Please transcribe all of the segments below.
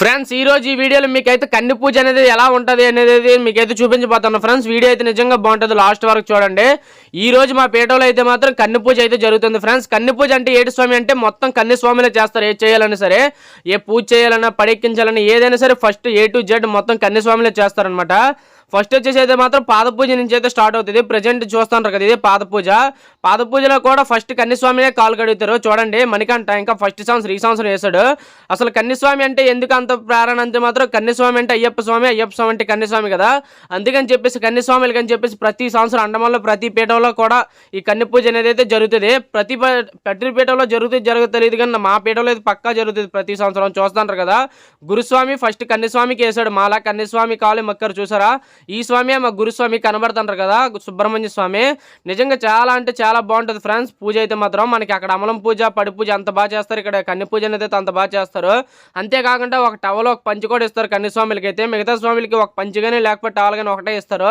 Friends ఈ రోజు ఈ వీడియోలో మీకైతే కన్ని పూజ అనేది ఎలా ఉంటది అనేది మీకైతే చూపించబోతున్నాను ఫ్రెండ్స్ వీడియో అయితే నిజంగా బాగుంటుంది. లాస్ట్ వరకు చూడండి. ఈ రోజు మా పీఠంలో అయితే మాత్రం కన్ని పూజ అయితే జరుగుతుంది. ఫ్రెండ్స్ కన్ని పూజ అంటే ఏటి స్వామి అంటే మొత్తం కన్ని స్వామిలో చేస్తారు. ఏ చేయాలన్నా సరే ఏ పూజ చేయాలన్నా పడెక్కించాలన్నా ఏదైనా సరే ఫస్ట్ ఏ టు జెడ్ మొత్తం కన్ని స్వామిలో చేస్తారనమాట ఫస్ట్ వచ్చేసి అయితే మాత్రం పాదపూజ నుంచి అయితే స్టార్ట్ అవుతుంది. ప్రజెంట్ చూస్తుంటారు కదా ఇది పాదపూజ. పాదపూజలో కూడా ఫస్ట్ కన్నీస్వామినే కాలు కడుగుతారు. చూడండి మణికంఠ ఇంకా ఫస్ట్ సంవత్సరం ఈ సంవత్సరం వేశాడు. అసలు కన్నీస్వామి అంటే ఎందుకు అంత ప్రేరణ అంటే మాత్రం కన్నీస్వామి అంటే అయ్యప్ప స్వామి అయ్యప్ప స్వామి అంటే కన్నీస్వామి కదా. అందుకని చెప్పేసి కన్నిస్వామిలకి అని చెప్పేసి ప్రతి సంవత్సరం అండమంలో ప్రతి పీఠంలో కూడా ఈ కన్ని పూజ అనేది అయితే జరుగుతుంది. ప్రతి ప- ప్రతి పీఠంలో జరుగుతుంది జరుగుతుంది తెలియదు కానీ మా పీఠంలో అయితే పక్కా జరుగుతుంది ప్రతి సంవత్సరం. చూస్తుంటారు కదా గురుస్వామి ఫస్ట్ కన్నీస్వామికి వేసాడు మాలా కన్నీస్వామి కాలు మొక్కరు చూసారా? ఈ స్వామి మా గురుస్వామి కనబడుతుంటారు కదా సుబ్రహ్మణ్య స్వామి. నిజంగా చాలా అంటే చాలా బాగుంటుంది ఫ్రెండ్స్ పూజ అయితే మాత్రం. మనకి అక్కడ అమలం పూజ పడి పూజ అంత బాగా చేస్తారు. ఇక్కడ కన్ని పూజ అనేది అంత బాగా చేస్తారు. అంతేకాకుండా ఒక టవల్ ఒక పంచి కూడా ఇస్తారు కన్ని స్వామిలకి అయితే. మిగతా స్వామిలకి ఒక పంచి కానీ లేకపోతే టవల్ కానీ ఒకటే ఇస్తారు.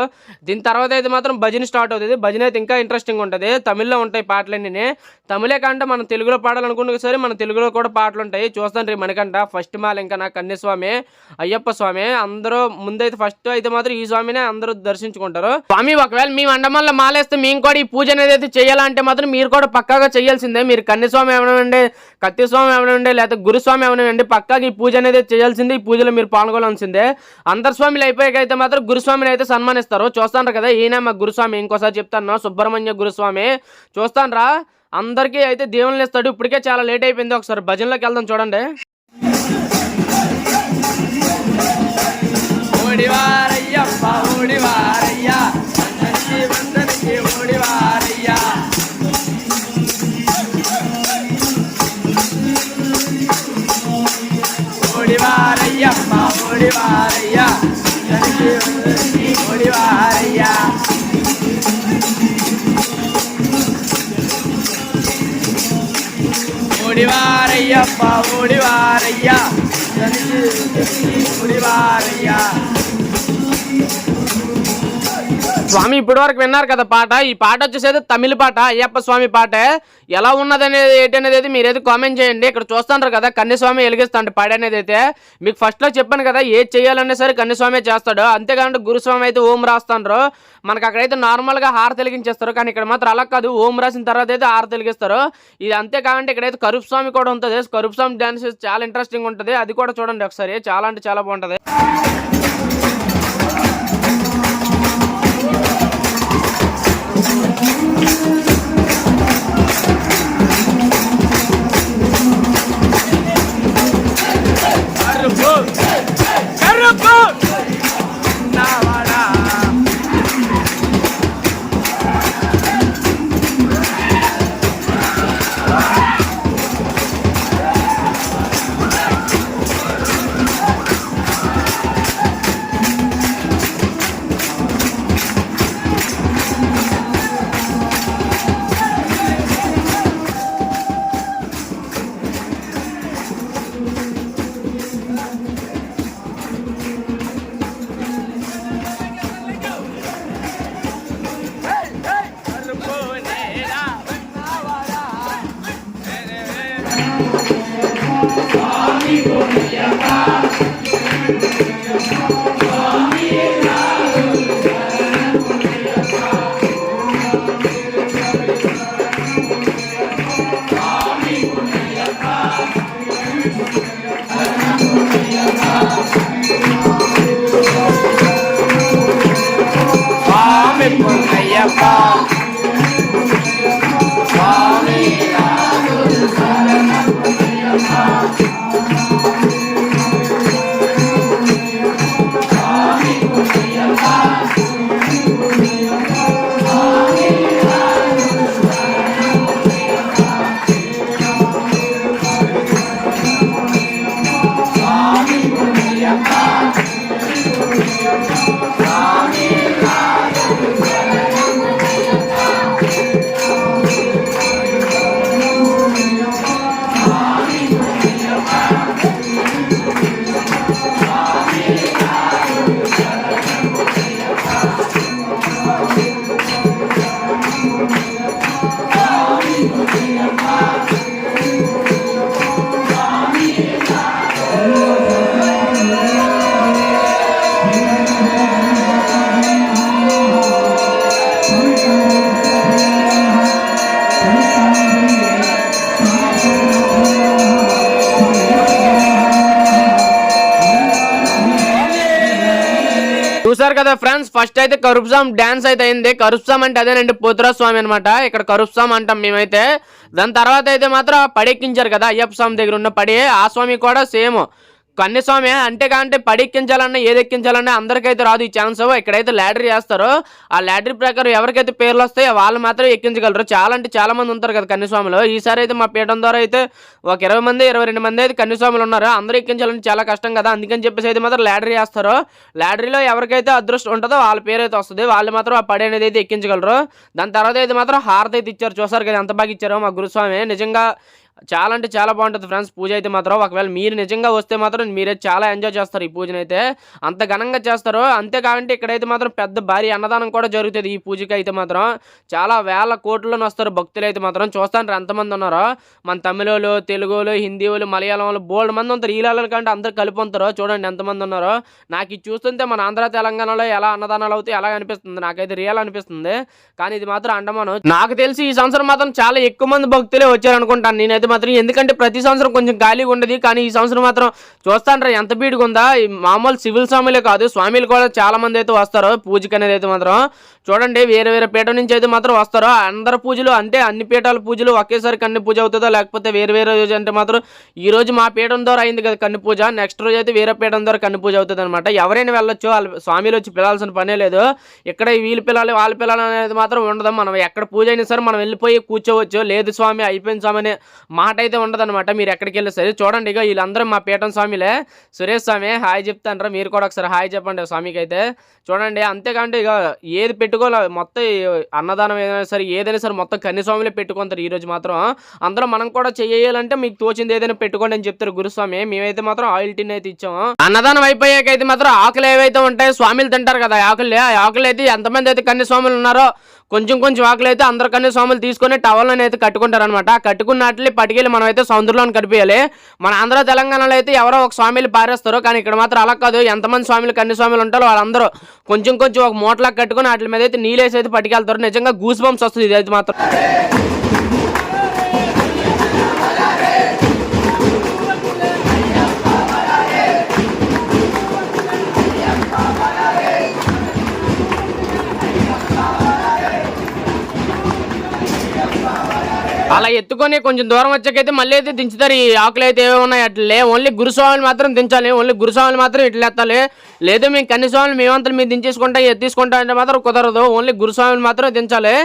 దీని తర్వాత అయితే మాత్రం భజన స్టార్ట్ అవుతుంది. భజన అయితే ఇంకా ఇంట్రెస్టింగ్ ఉంటుంది. తమిళ్ళో ఉంటాయి పాటలన్నీ తమిళే కంటే మనం తెలుగులో పాడాలనుకున్న సరే మన తెలుగులో కూడా పాటలు ఉంటాయి. చూస్తాను రీ మనకంట ఫస్ట్ మాల ఇంకా నా కన్యస్వామి అయ్యప్ప స్వామి. అందరూ ముందైతే ఫస్ట్ అయితే మాత్రం ఈ స్వామినే అందరూ దర్శించుకుంటారు. స్వామి ఒకవేళ మేము అండమల్ల మాలేస్తే మేము కూడా ఈ పూజ అనేది అయితే చేయాలంటే మాత్రం మీరు కూడా పక్కాగా చేయాల్సిందే. మీరు కన్యస్వామి ఏమనండి కత్తి స్వామి ఏమనండి లేకపోతే గురుస్వామి ఏమనండి పక్కాగా ఈ పూజ అనేది చేయాల్సిందే. ఈ పూజలో మీరు పాల్గొనాల్సిందే. అందరు స్వామిలు అయిపోయాక అయితే మాత్రం గురుస్వామిని అయితే సన్మానిస్తారు. చూస్తాను కదా ఈయన మా గురుస్వామి. ఇంకోసారి చెప్తాను సుబ్రహ్మణ్య గురుస్వామి. చూస్తానురా అందరికీ అయితే దేవుళ్ళు ఇస్తాడు. ఇప్పటికే చాలా లేట్ అయిపోయింది. ఒకసారి భజనలోకి వెళ్దాం చూడండి. அப்பா ஓடி வாரையா வந்தனுக்கு வந்தனுக்கு ஓடி வாரையா ஓடி வாரையா அம்மா ஓடி வாரையா வந்தனுக்கு ஓடி வாரையா ஓடிவாரையப்பா ஓடிவாரையா எனக்கு ஓடிவாரையா స్వామి ఇప్పటి వరకు విన్నారు కదా పాట. ఈ పాట వచ్చేసేది తమిళ పాట అయ్యప్ప స్వామి పాటే. ఎలా ఉన్నదనేది ఏంటనేది మీరు ఏది కామెంట్ చేయండి. ఇక్కడ చూస్తుంటారు కదా కన్యస్వామి వెలిగిస్తాడు పాట అనేది అయితే. మీకు ఫస్ట్లో చెప్పాను కదా ఏది చేయాలన్నా సరే కన్యస్వామి చేస్తాడు. అంతేకాకుండా గురుస్వామి అయితే ఓం రాస్తాండ్రు. మనకు అక్కడైతే నార్మల్గా హార తెలిగించేస్తారు కానీ ఇక్కడ మాత్రం అలా కాదు. ఓం రాసిన తర్వాత అయితే హార తెలిగిస్తారు ఇది అంతేకాకుండా ఇక్కడైతే కరుపు స్వామి కూడా ఉంటుంది. కరుపు స్వామి డ్యాన్స్ చాలా ఇంట్రెస్టింగ్ ఉంటుంది. అది కూడా చూడండి ఒకసారి. చాలా అంటే చాలా బాగుంటుంది. కరుపు Thank you. కదా ఫ్రెండ్స్ ఫస్ట్ అయితే కరుప్సాం డాన్స్ అయితే అయింది. కరుప్సాం అంటే అదేనండి పోతురా స్వామి అనమాట ఇక్కడ కరుప్సాం అంటాం మేమైతే. దాని తర్వాత అయితే మాత్రం పడెక్కించారు కదా అయ్యప్ప స్వామి దగ్గర ఉన్న పడి ఆ స్వామి కూడా సేమ్. కన్యస్వామి అంటే కాంటే పడి ఎక్కించాలన్నా ఏది ఎక్కించాలన్నా అందరికైతే రాదు ఈ ఛాన్స్ ఇక్కడైతే లాటరీ చేస్తారో ఆ లాటరీ ప్రకారం ఎవరికైతే పేర్లు వస్తాయో వాళ్ళు మాత్రం ఎక్కించగలరు. చాలా అంటే చాలా మంది ఉంటారు కదా కన్యస్వామిలో ఈసారి అయితే మా పీఠం ద్వారా అయితే ఒక ఇరవై మంది ఇరవై రెండు మంది అయితే కన్యస్వాములు ఉన్నారు. అందరూ ఎక్కించాలంటే చాలా కష్టం కదా. అందుకని చెప్పేసి అయితే మాత్రం లాటరీ చేస్తారు లాటరీలో ఎవరికైతే అదృష్టం ఉంటుందో వాళ్ళ పేరు అయితే వస్తుంది. వాళ్ళు మాత్రం ఆ పడి అనేది అయితే ఎక్కించగలరు. దాని తర్వాత అయితే మాత్రం హారతి అయితే ఇచ్చారు. చూసారు కదా ఎంత బాగా ఇచ్చారో మా గురుస్వామి. నిజంగా చాలా అంటే చాలా బాగుంటుంది ఫ్రెండ్స్. పూజ అయితే మాత్రం ఒకవేళ మీరు నిజంగా వస్తే మాత్రం మీరే చాలా ఎంజాయ్ చేస్తారు ఈ పూజను అయితే. అంత ఘనంగా చేస్తారు అంతేకాకుండా ఇక్కడైతే మాత్రం పెద్ద భారీ అన్నదానం కూడా జరుగుతుంది ఈ పూజకి అయితే మాత్రం. చాలా వేల కోట్లను వస్తారు భక్తులు అయితే మాత్రం. చూస్తాను ఎంతమంది ఉన్నారో. మన తమిళోళ్ళు తెలుగులు హిందీలు వాళ్ళు మలయాళం వాళ్ళు బోల్డ్ మంది ఉంటారు. ఈలాల కంటే అందరు కలిపి ఉంటారు చూడండి ఎంతమంది ఉన్నారో. నాకు ఇది చూస్తుంటే మన ఆంధ్ర తెలంగాణలో ఎలా అన్నదానాలు అవుతాయి ఎలా అనిపిస్తుంది. నాకైతే రియల్ అనిపిస్తుంది. కానీ ఇది మాత్రం అండమాను. నాకు తెలిసి ఈ సంవత్సరం మాత్రం చాలా ఎక్కువ మంది భక్తులే వచ్చారు నేనైతే అయితే మాత్రం ఎందుకంటే ప్రతి సంవత్సరం కొంచెం ఖాళీగా ఉండదు. కానీ ఈ సంవత్సరం మాత్రం చూస్తాంటారా ఎంత బీడుగా ఉందా? మామూలు సివిల్ స్వామిలే కాదు స్వామిలు కూడా చాలా మంది అయితే వస్తారు పూజకి అనేది అయితే మాత్రం. చూడండి వేరే వేరే పీఠ నుంచి అయితే మాత్రం వస్తారు. అందరు పూజలు అంటే అన్ని పీఠాల పూజలు ఒకేసారి కన్ను పూజ అవుతుందో? లేకపోతే వేరే వేరే రోజు అంటే మాత్రం ఈ రోజు మా పీఠం ద్వారా అయింది కదా కన్ను పూజ నెక్స్ట్ రోజు అయితే వేరే పీఠం ద్వారా కన్ను పూజ అవుతుంది అనమాట ఎవరైనా వెళ్ళొచ్చు వాళ్ళ స్వామిలు వచ్చి పిలాల్సిన పనే లేదు. ఇక్కడ వీళ్ళు పిల్లలు వాళ్ళ పిల్లలు అనేది మాత్రం ఉండదు. మనం ఎక్కడ పూజ అయినా సరే మనం వెళ్ళిపోయి కూర్చోవచ్చు. లేదు స్వామి అయిపోయింది స్వామి అనే మాట అయితే ఉండదన్నమాట. మీరు ఎక్కడికి వెళ్ళి సరే చూడండి ఇక వీళ్ళందరూ మా పీఠం స్వామిలే. సురేష్ స్వామి హాయ్ చెప్తానరా మీరు కూడా ఒకసారి హాయ్ చెప్పండి స్వామికి అయితే చూడండి అంతేకాంటే ఇక ఏది పెట్టుకోలే మొత్తం అన్నదానం ఏదైనా సరే ఏదైనా సరే మొత్తం కన్నిస్వామిలే పెట్టుకుంటారు ఈరోజు మాత్రం. అందరూ మనం కూడా చేయాలంటే మీకు తోచింది ఏదైనా పెట్టుకోండి అని చెప్తారు గురుస్వామి. మేమైతే మాత్రం ఆయిల్ టిన్ అయితే ఇచ్చాము. అన్నదానం అయిపోయాక అయితే మాత్రం ఆకులు ఏవైతే ఉంటాయో స్వామిలు తింటారు కదా ఆకులే ఆకులు. ఆ ఆకులు అయితే ఎంతమంది అయితే కన్యస్వాములు ఉన్నారో కొంచెం కొంచెం ఆకులు అయితే అందరు కన్ని స్వాములు తీసుకొని టవల్ని అయితే కట్టుకుంటారు అనమాట కట్టుకున్న పట్టుకెళ్ళి మనం అయితే సముద్రంలో కనిపించాలి. మన ఆంధ్ర తెలంగాణలో అయితే ఎవరో ఒక స్వామిలు పారేస్తారు కానీ ఇక్కడ మాత్రం అలా కాదు. ఎంతమంది స్వామిలు కన్ని స్వామిలు ఉంటారో వాళ్ళందరూ కొంచెం కొంచెం ఒక మూటలా కట్టుకుని వాటి మీద అయితే నీళ్ళేసి అయితే పట్టుకెళ్తారు నిజంగా గూస్ బంప్స్ వస్తుంది ఇది అయితే మాత్రం. అలా ఎత్తుకొని కొంచెం దూరం వచ్చాకైతే మళ్ళీ అయితే దించుతారు. ఈ ఆకులు అయితే ఏవో ఉన్నాయి. అట్లే ఓన్లీ గురుస్వామిని మాత్రం దించాలి. ఓన్లీ గురుస్వామిని మాత్రం ఇట్లా ఎత్తాలి. లేదు మేము కన్ని స్వామిని మేమంతా మేము దించేసుకుంటా ఎత్తిసుకుంటా అంటే మాత్రం కుదరదు. ఓన్లీ గురుస్వామిని మాత్రం దించాలి.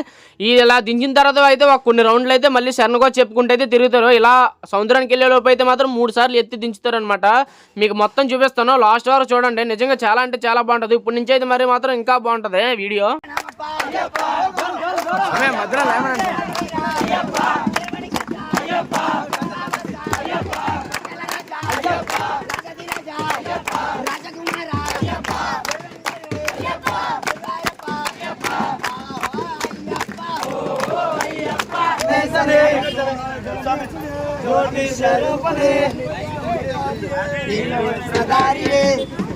ఈ ఇలా దించిన తర్వాత అయితే ఒక కొన్ని రౌండ్లు అయితే మళ్ళీ శరణగా చెప్పుకుంటే అయితే తిరుగుతారు. ఇలా సముద్రానికి వెళ్ళే లోపు అయితే మాత్రం మూడు సార్లు ఎత్తి దించుతారు అనమాట మీకు మొత్తం చూపిస్తాను. లాస్ట్ వరకు చూడండి. నిజంగా చాలా అంటే చాలా బాగుంటుంది. ఇప్పుడు నుంచి అయితే మరి మాత్రం ఇంకా బాగుంటుంది. వీడియో? జ్యోతి స్వరూపనే సదారియే స్వామి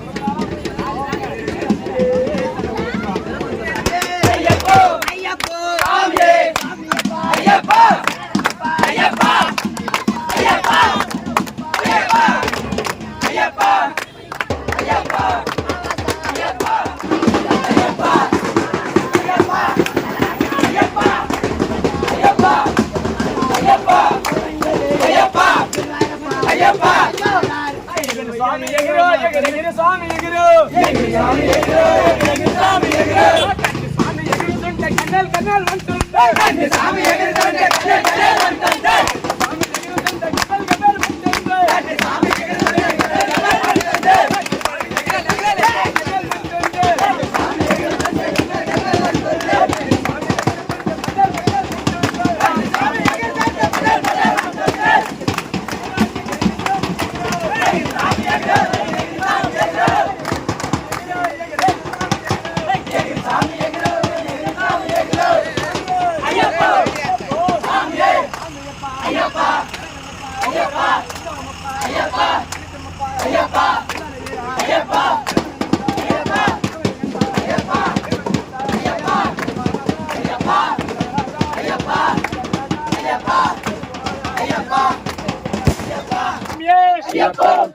எகிரு சாமி எகிரு. எகிரு சாமி கண்ணல் கண்ணல் வந்து சாமி எகிரு tiempo.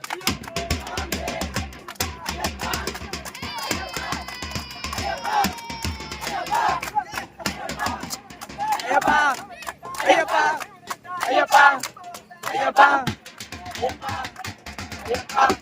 Yeah, bang. Yeah, bang. Yeah, bang. Yeah, bang.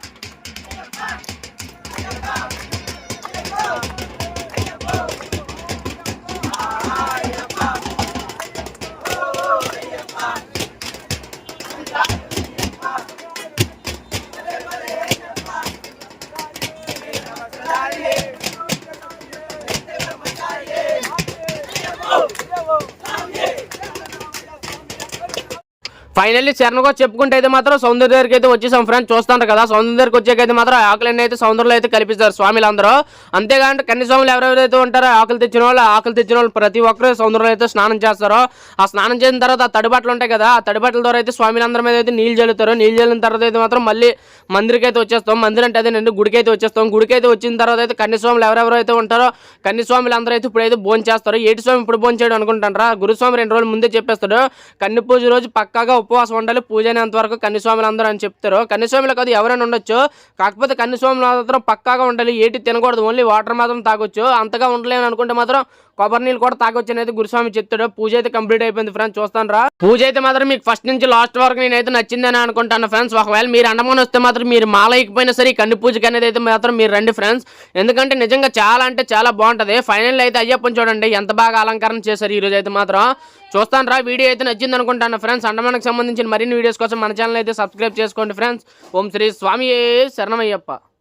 Finally శరణగా చెప్పుకుంటే అయితే మాత్రం సౌందర్య దగ్గరికి అయితే వచ్చేసాం ఫ్రెండ్స్ చూస్తాను కదా. సౌందర్య దగ్గరికి వచ్చాకైతే మాత్రం ఆకులన్నీ అయితే సౌందర్యలో అయితే కల్పిస్తారు స్వామిలందరూ. అంతేగాని కన్ని స్వాములు ఎవరెవరైతే ఉంటారో ఆకులు తెచ్చిన వాళ్ళు ఆకులు తెచ్చిన వాళ్ళు ప్రతి ఒక్కరు సౌందర్యలో అయితే స్నానం చేస్తారో. ఆ స్నానం చేసిన తర్వాత ఆ తడిబట్టలు ఉంటాయి కదా ఆ తడిబట్టల ద్వారా అయితే స్వామిలందరి మీద అయితే నీళ్ళు చల్లుతారు. నీళ్ళు చల్లిన తర్వాత అయితే మాత్రం మళ్ళీ మందిరికి అయితే వచ్చేస్తాం. మందిరం అంటే అదే నేను గుడికి అయితే వచ్చేస్తాం. గుడికి అయితే వచ్చిన తర్వాత అయితే కన్యస్వాములు ఎవరెవరైతే ఉంటారో కన్యస్వాములు అందరూ అయితే ఇప్పుడైతే భోజనం చేస్తారు ఏటి స్వామి ఇప్పుడు భోజనం చేయడం అనుకుంటారా గురుస్వామి రెండు రోజులు ముందే చెప్పేస్తాడు. కన్ని పూజ రోజు పక్కాగా ఉపవాసం ఉండాలి పూజ అనేంత వరకు కన్యస్వాములు అందరూ అని చెప్తారు. కన్యస్వాములు కాదు ఎవరైనా ఉండొచ్చు. కాకపోతే కన్యస్వాములు మాత్రం పక్కాగా ఉండాలి ఏటి తినకూడదు ఓన్లీ వాటర్ మాత్రం తాగొచ్చు. అంతగా ఉండలేని అనుకుంటే మాత్రం కొబ్బరి నీళ్ళు కూడా తాగొచ్చనైతే గురుస్వామి చెప్తాడు. పూజ అయితే కంప్లీట్ అయిపోయింది ఫ్రెండ్స్ చూస్తాను రా. పూజ అయితే మాత్రం మీకు ఫస్ట్ నుంచి లాస్ట్ వరకు నేనైతే నచ్చిందని అనుకుంటాను ఫ్రెండ్స్ ఒకవేళ మీరు అండమాన్ వస్తే మాత్రం మీరు మాలయకపోయినా సరే ఈ కన్ను పూజకి అనేది అయితే మాత్రం మీరు రండి ఫ్రెండ్స్ ఎందుకంటే నిజంగా చాలా అంటే చాలా బాగుంటది. ఫైనల్ అయితే అయ్యప్పని చూడండి ఎంత బాగా అలంకరణ చేశారు ఈ రోజు అయితే మాత్రం. చూస్తాను రా వీడియో అయితే నచ్చింది అనుకుంటాను ఫ్రెండ్స్ అండమానికి సంబంధించిన మరిన్ని వీడియోస్ కోసం మన ఛానల్ అయితే సబ్స్క్రైబ్ చేసుకోండి ఫ్రెండ్స్ ఓం శ్రీ స్వామి శరణమయ్యప్ప.